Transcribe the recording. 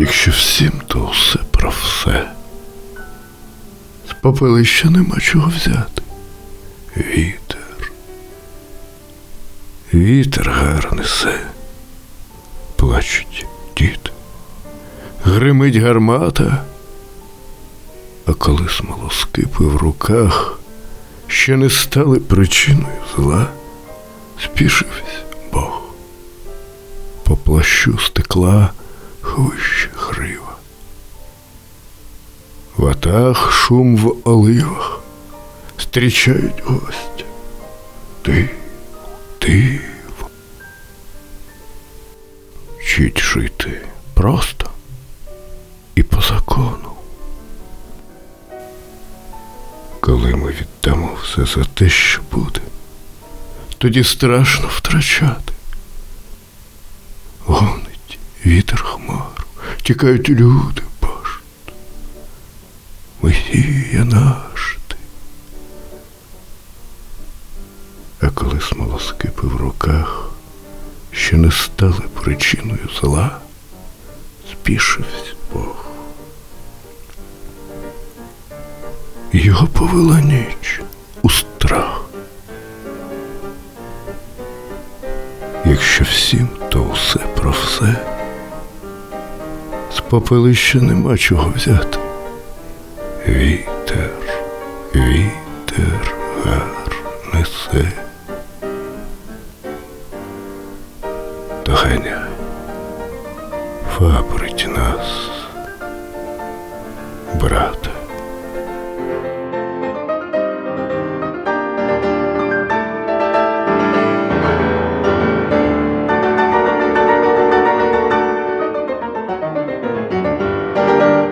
Якщо всім, то все про все. З попелища нема чого взяти. Вітер. Вітер гар несе. Плачуть діти. Гримить гармата. А коли смолоскипи в руках ще не стали причиною зла, спішився Бог. По плащу стекла хвище грива. В атах шум в оливах, зустрічають гостя. Ти, ти. Вчить жити просто і по закону. Коли ми віддамо все за те, що буде, тоді страшно втрачати. Вітер хмару, тікають люди башт. Месія наш ти. А коли смолоскипи в руках ще не стали причиною зла, спішився Бог. Його повела ніч у страх. Якщо всім, то все про все. З попелища нема чого взяти. Вітер, вітер гар несе. Доганя фабрить нас, брат.